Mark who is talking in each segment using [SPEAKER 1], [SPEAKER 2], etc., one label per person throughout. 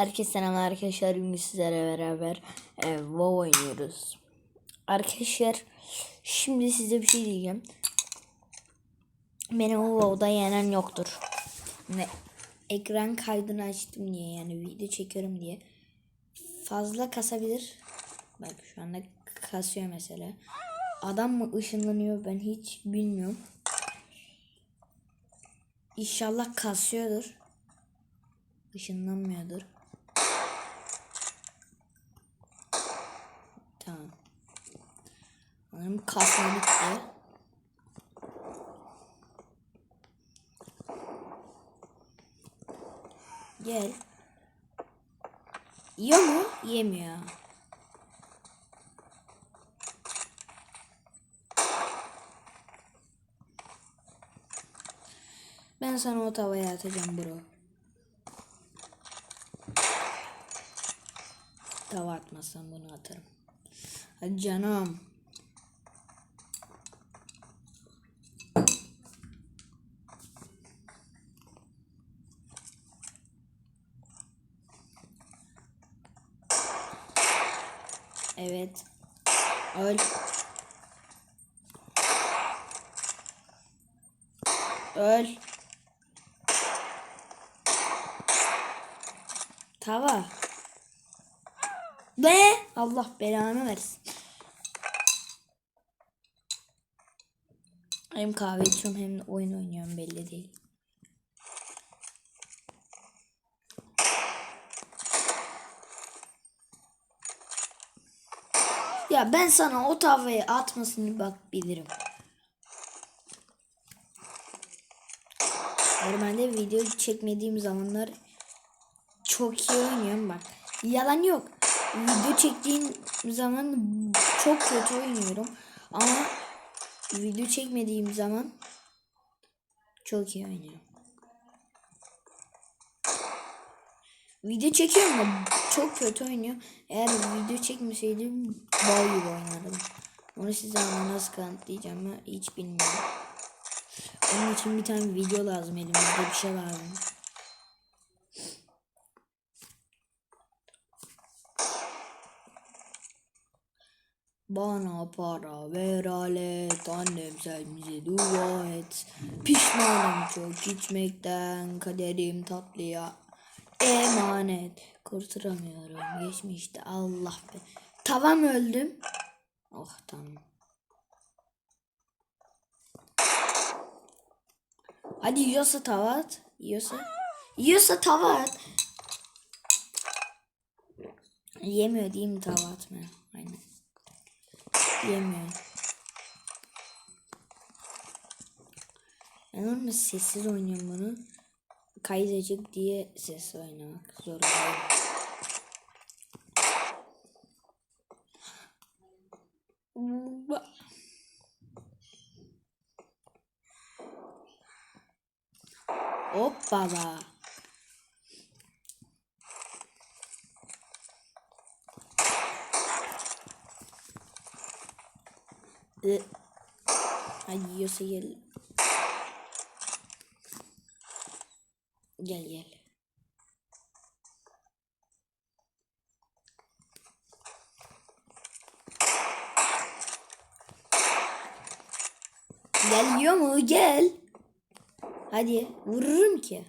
[SPEAKER 1] Herkese selamlar arkadaşlar. Bugün sizlerle beraber e, WoW oynuyoruz. Arkadaşlar şimdi size bir şey diyeceğim. Beni o WoW'da yenen yoktur. Ve ekran kaydını açtım diye yani video çekiyorum diye. Fazla kasabilir. Bak şu anda kasıyor mesela. Adam mı ışınlanıyor ben hiç bilmiyorum. İnşallah kasıyordur. Işınlanmıyordur. Tamam. Sanırım kasma bitti. Gel. Yiyor mu? Yemiyor. Ben sana o tavaya atacağım bro. Tava atmazsam bunu atarım. Hadi canım. Evet. Öl. Öl. Tava. Ve Allah belanı versin. Hem kahve içiyorum hem oyun oynuyorum belli değil. Ya ben sana o tavayı atmasını bak bilirim. Normalde video çekmediğim zamanlar çok iyi oynuyorum bak. Yalan yok. Video çektiğim zaman çok kötü oynuyorum. Ama video çekmediğim zaman çok iyi oynuyorum. Video çekiyorum ama çok kötü oynuyorum. Eğer video çekmeseydim bal gibi oynardım. Onu size ama nasıl kanıtlayacağımı hiç bilmiyorum. Onun için bir tane video lazım elimizde bir şey lazım. Bana para ver alet annem sen bize dua et Pişmanım çok içmekten kaderim tatlıya emanet. Kurturamıyorum geçmişte Allah be. Tavam öldüm. Oh tamam. Hadi yiyorsa tava at Yiyorsa. Yiyorsa tava at Yemiyor değil mi tava atmıyor Aynen. Yemiyor. Ben normal sessiz oynuyorum bunu. Kaydedecek diye sessiz oynamak zorundayım. Hoppala. Ee, Hadi yiyorsa gel. Gel gel. Gel yiyor mu? Gel. Hadi vururum ki.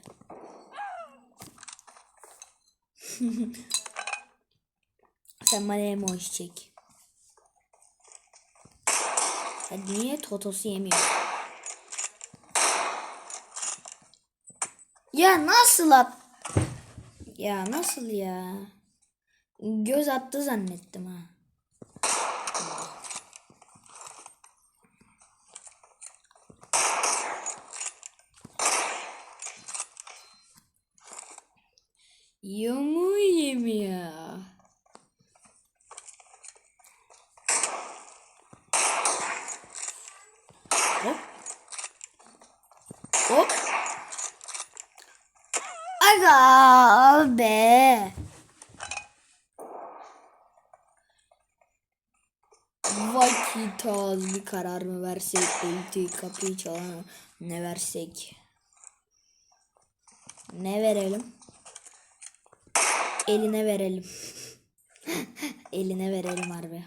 [SPEAKER 1] Sen bana emoji çek. Ya niye totosu yemiyor? Ya nasıl at? Ya nasıl ya? Göz attı zannettim ha. Yiyor mu yemiyor? Hop. Hop. Aga be. Vakit az bir karar mı versek ulti kapıyı çalan ne versek ne verelim eline verelim. eline verelim harbi.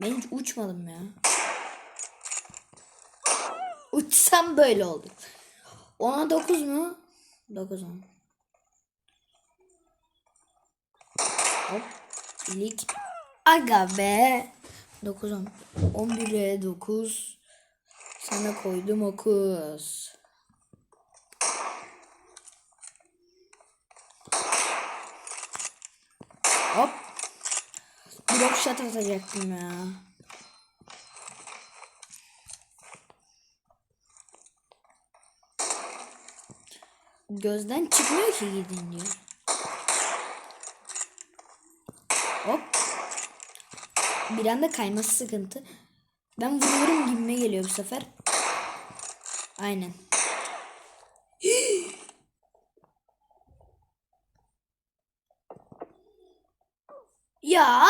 [SPEAKER 1] Ben hiç uçmadım ya. Uçsam böyle oldu. 10'a 9 mu? 9 10. Hop. Lig. Aga be. 9 10. 11'e 9. Sana koydum 9. Hop. Blok shot atacaktım ya. Gözden çıkmıyor ki gidince. Hop. Bir anda kayması sıkıntı. Ben vuruyorum gibime geliyor bu sefer. Aynen. ya!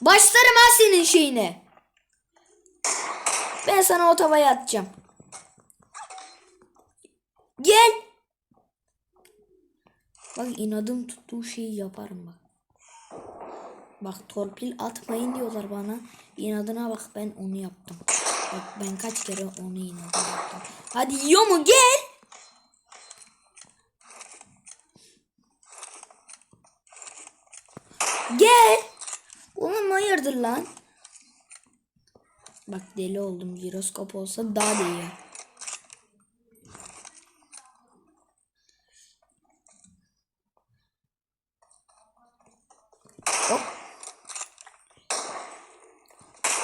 [SPEAKER 1] Başlarım ha senin şeyine. Ben sana o tavaya atacağım. Gel. Bak inadım tuttuğu şeyi yaparım bak. Bak torpil atmayın diyorlar bana. İnadına bak ben onu yaptım. Bak ben kaç kere onu inadına yaptım. Hadi yiyor mu gel. Gel. Oğlum hayırdır lan? Bak deli oldum. Jiroskop olsa daha da iyi.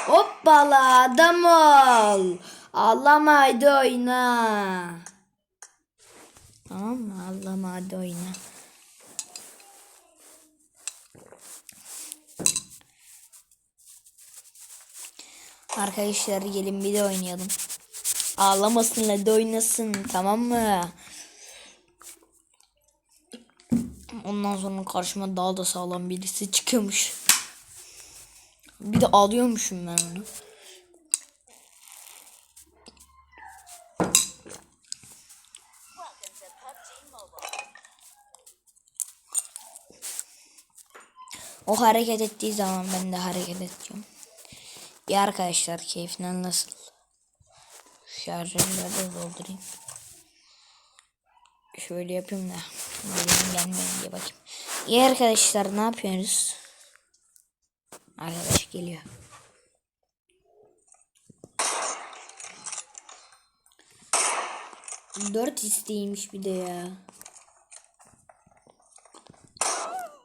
[SPEAKER 1] Hop. Hoppala adam ol. Ağlama hadi oyna. Tamam mı? Ağlama hadi oyna. Arkadaşlar gelin bir de oynayalım. Ağlamasın hadi oynasın tamam mı? Ondan sonra karşıma daha da sağlam birisi çıkıyormuş. Bir de alıyormuşum ben onu. O hareket ettiği zaman ben de hareket edeceğim. İyi arkadaşlar keyfinden nasıl? Şarjımı da doldurayım. Şöyle yapayım da. Benim gelmeyin diye bakayım. İyi arkadaşlar ne yapıyoruz? Arkadaş geliyor. Dört isteğiymiş bir de ya.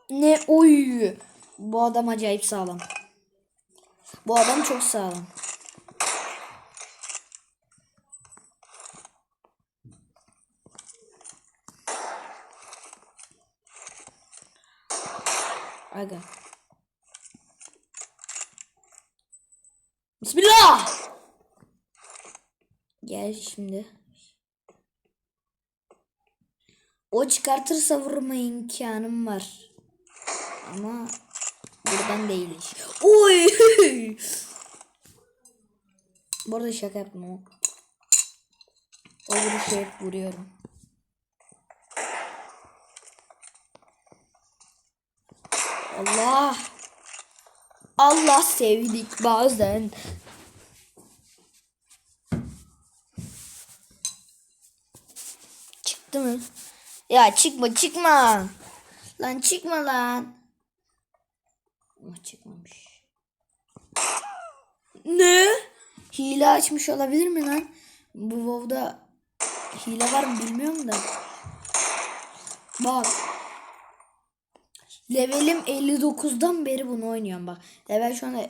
[SPEAKER 1] Ne oy. Bu adam acayip sağlam. Bu adam çok sağlam. Aga. Bismillah. Gel şimdi. O çıkartırsa vurma imkanım var. Ama buradan değil. Oy! Bu arada şaka yaptım ama. O vuruşu hep vuruyorum. Allah. Allah sevdik bazen. Çıktı mı? Ya çıkma çıkma. Lan çıkma lan. Ama çıkmamış. Ne? Hile açmış olabilir mi lan? Bu WoW'da hile var mı bilmiyorum da. Bak. Levelim 59'dan beri bunu oynuyorum bak. Level şu anda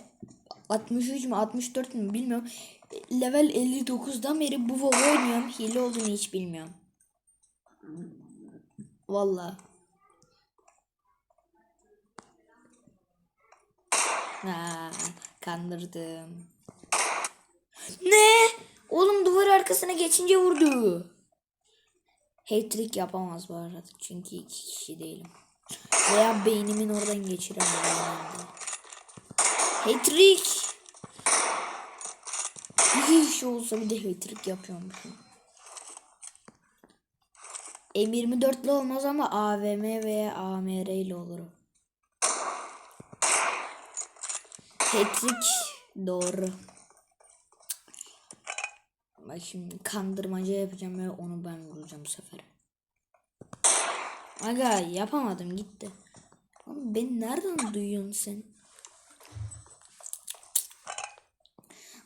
[SPEAKER 1] 63 mü 64 mü bilmiyorum. Level 59'dan beri bu WoW oynuyorum. Hile olduğunu hiç bilmiyorum. Vallahi. Ha, kandırdım. Ne? Oğlum duvar arkasına geçince vurdu. Hat-trick yapamaz bu arada. Çünkü iki kişi değilim. Veya beynimin oradan geçiremem. Hat-trick. İki kişi olsa bir de hat-trick yapıyormuşum. M24'lü olmaz ama AVM veya AMR ile olur. o. Hattrick doğru. Bak şimdi kandırmaca yapacağım ve onu ben vuracağım bu sefer. Aga yapamadım gitti. Oğlum beni nereden duyuyorsun sen?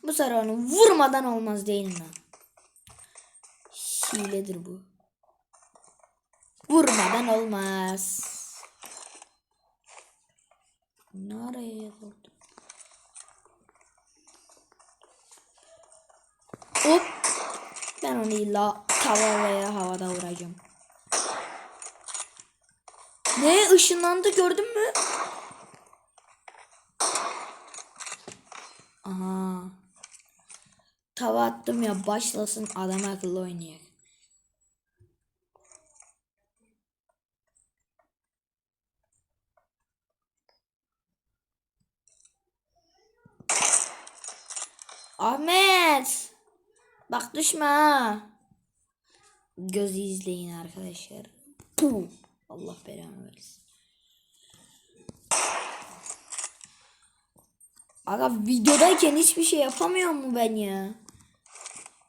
[SPEAKER 1] Bu sefer onu vurmadan olmaz değil mi? Hiledir bu. Vurmadan olmaz. Nereye yapıldı? Hop. Ben onu illa tava havada vuracağım. Ne ışınlandı gördün mü? Aha. Tava attım ya başlasın adam akıllı oynayacak. Düşme ha. Gözü izleyin arkadaşlar. Puh. Allah belanı versin. Aga videodayken hiçbir şey yapamıyor mu ben ya?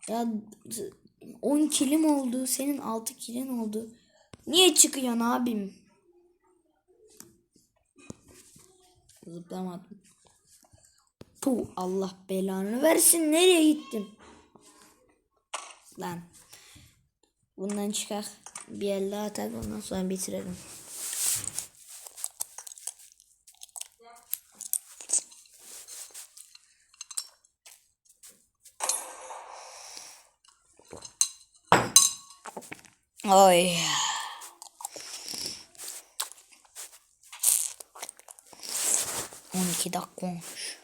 [SPEAKER 1] Ya 10 kilim oldu. Senin 6 kilin oldu. Niye çıkıyorsun abim? Zıplamadım. Puh Allah belanı versin. Nereye gittin? Lan. Bundan çıkar. Bir el daha atar ondan sonra bitirelim. Oy. On iki dakika olmuş.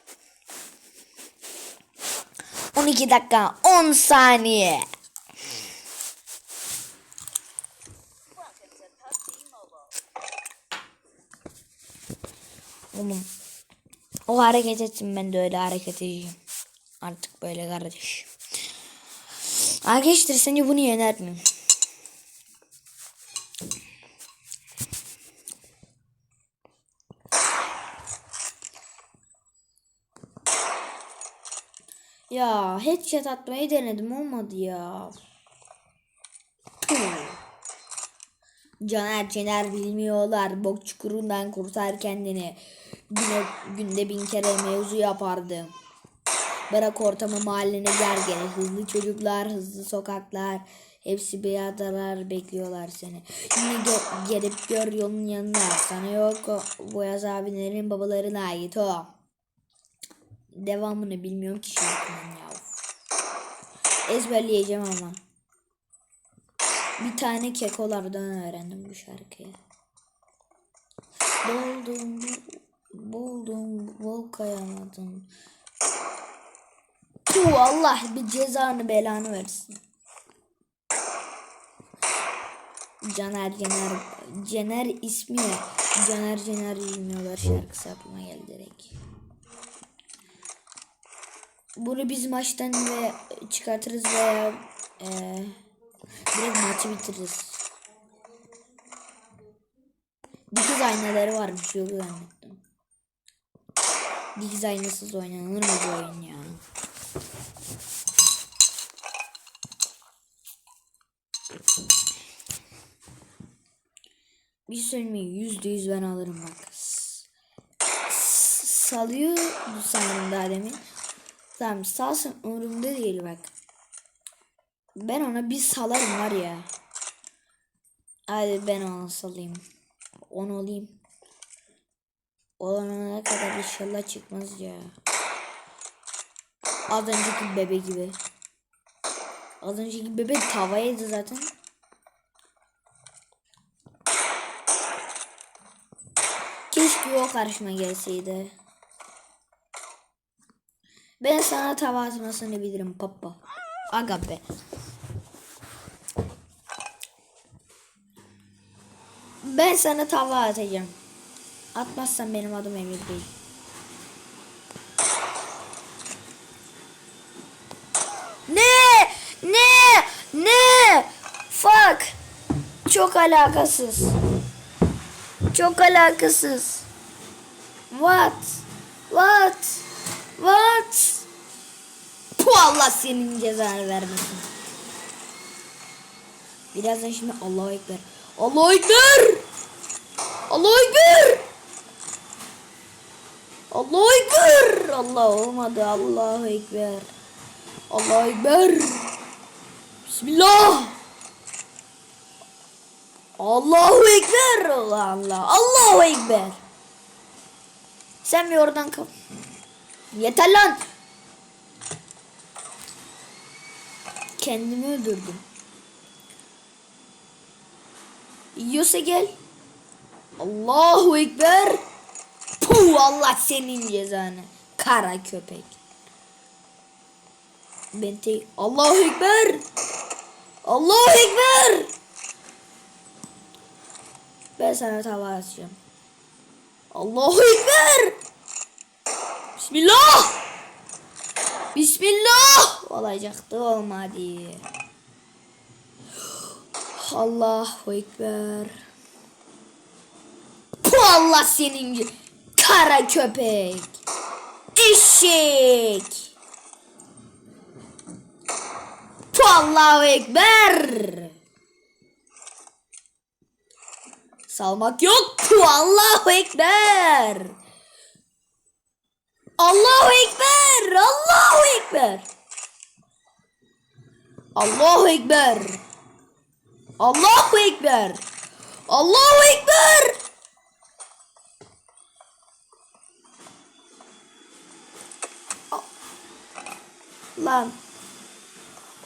[SPEAKER 1] 12 dakika 10 saniye. Oğlum. O hareket etsin ben de öyle hareket edeceğim. Artık böyle kardeş. Arkadaşlar sence bunu yener miyim? Ya headshot atmayı denedim olmadı ya. Caner Cener bilmiyorlar. Bok çukurundan kurtar kendini. Güne, günde bin kere mevzu yapardı. Bırak ortamı mahallene gergene. Hızlı çocuklar, hızlı sokaklar. Hepsi bir bekliyorlar seni. Yine ge- gelip gör yolun yanına. Sana yok o, bu yaz abilerin babalarına ait o. Devamını bilmiyorum ki şarkının ya. Ezberleyeceğim ama. Bir tane kekolardan öğrendim bu şarkıyı. Buldum, buldum, bol kayamadım. Puh, Allah bir cezanı belanı versin. Caner Caner Caner ismi ya. Caner Caner bilmiyorlar şarkısı aklıma geldi direkt. Bunu biz maçtan ve çıkartırız veya e, direkt maçı bitiririz. Dikiz aynaları varmış yok zannettim. Dikiz aynasız oynanır mı bu oyun ya? Bir söyleyeyim yüzde yüz ben alırım bak. Salıyor sanırım daha demin. Tamam salsın umurumda değil bak. Ben ona bir salarım var ya. Hadi ben onu salayım. Onu alayım. Olana kadar inşallah çıkmaz ya. Az önceki bebe gibi. Az önceki bebe tavaydı zaten. Keşke o karşıma gelseydi. Ben sana tava atmasını bilirim papa. Aga be. Ben sana tava atacağım. Atmazsan benim adım Emir değil. Ne? Ne? Ne? Fuck. çok alakasız. Çok alakasız. What? What? What? Puh Allah senin cezanı vermesin. Birazdan şimdi Allahu Ekber. Allahu Ekber! Allahu Ekber! Allahu Ekber! Allah olmadı. Allahu Ekber. Allahu Ekber. Bismillah. Allahu Ekber. Allah Allah. Allahu Ekber. Sen bir oradan kal. Yeter lan. Kendimi öldürdüm. Yiyorsa gel. Allahu Ekber. Puh Allah senin cezanı. Kara köpek. Ben tek... Allahu Ekber. Allahu Ekber. Ben sana tava atacağım. Allahu Ekber. Bismillah. Bismillah. Olacaktı olmadı. Allahu Ekber. Puh Allah senin. Kara köpek. Eşek. Allahu Ekber. Salmak yok. Allahu Ekber. Allahu Ekber. Allahu Ekber. Allahu Ekber. Allahu Ekber. Allahu Ekber. Lan.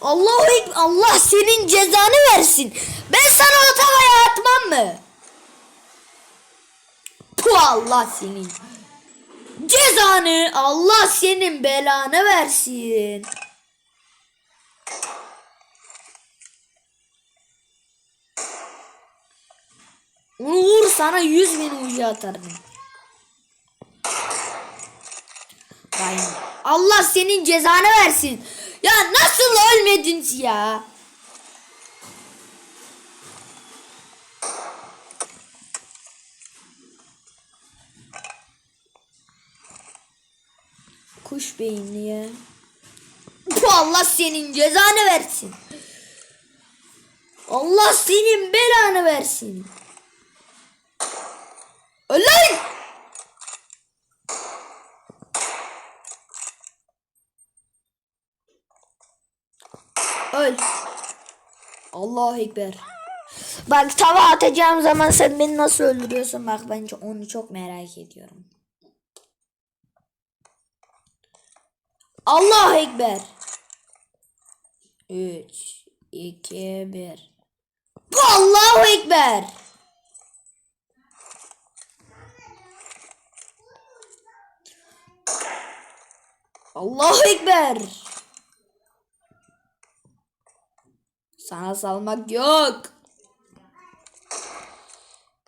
[SPEAKER 1] Allahu. Allah senin cezanı versin. Ben sana o atmam mı? Puh Allah senin. Cezanı Allah senin belanı versin. Onu vur sana yüz bin ucu atarım. Aynen. Allah senin cezanı versin. Ya nasıl ölmedin ya? Kuş beyinli ya. Allah senin cezanı versin. Allah senin belanı versin. Öl lan! Öl. Allahu Ekber. Bak tava atacağım zaman sen beni nasıl öldürüyorsun bak ben çok- onu çok merak ediyorum. Allahu Ekber. 3 2 1 Allahu Ekber. Allahu Ekber. Sana salmak yok.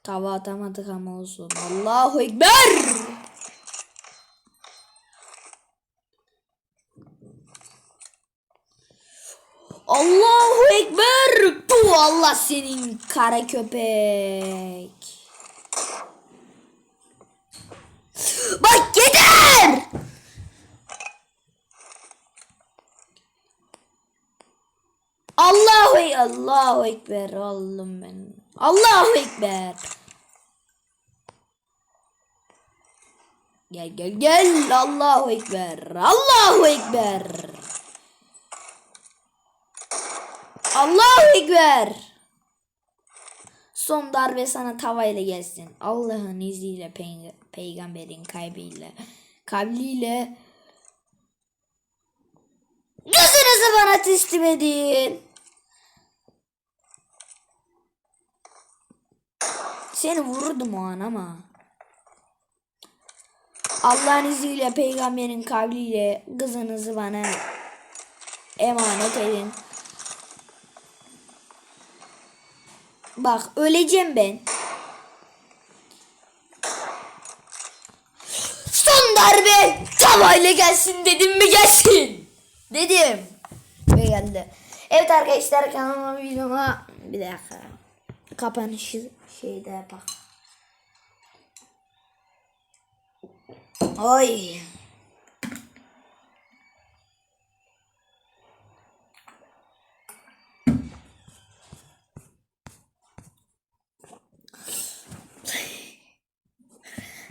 [SPEAKER 1] Tava atamadık ama olsun. Allahu Ekber. Allahu Ekber. Bu Allah senin kara köpek. Bak yeter. Allahu Ekber. Allahu Ekber oğlum ben. Allahu Ekber. Gel gel gel. Allahu Ekber. Allahu Ekber. Allahu Ekber. Son darbe sana tavayla gelsin. Allah'ın izniyle pey- peygamberin kalbiyle kabliyle Gözünüzü bana teslim edin. Seni vururdum o an ama. Allah'ın izniyle peygamberin kavliyle kızınızı bana emanet edin. Bak öleceğim ben. Son darbe tavayla gelsin dedim mi gelsin. Dedim. Ve geldi. Evet arkadaşlar kanalıma videoma bir dakika. kapanışı şeyde yapak. Oy.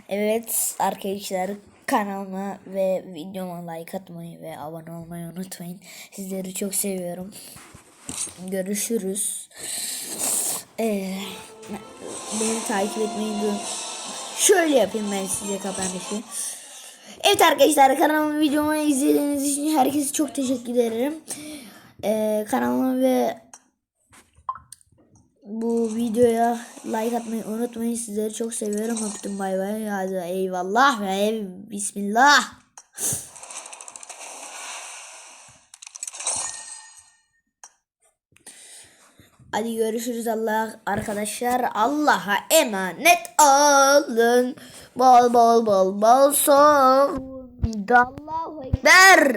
[SPEAKER 1] Evet arkadaşlar kanalıma ve videoma like atmayı ve abone olmayı unutmayın. Sizleri çok seviyorum. Görüşürüz. Ee, beni takip etmeyi unutmayın. Şöyle yapayım ben size kapanışı. Evet arkadaşlar kanalıma videomu izlediğiniz için herkese çok teşekkür ederim. Ee, kanalıma ve bu videoya like atmayı unutmayın. Sizleri çok seviyorum. Öptüm bay bay. Hadi eyvallah ve bismillah. Hadi görüşürüz Allah arkadaşlar. Allah'a emanet olun. Bol bol bol bol son. Allahu Ekber.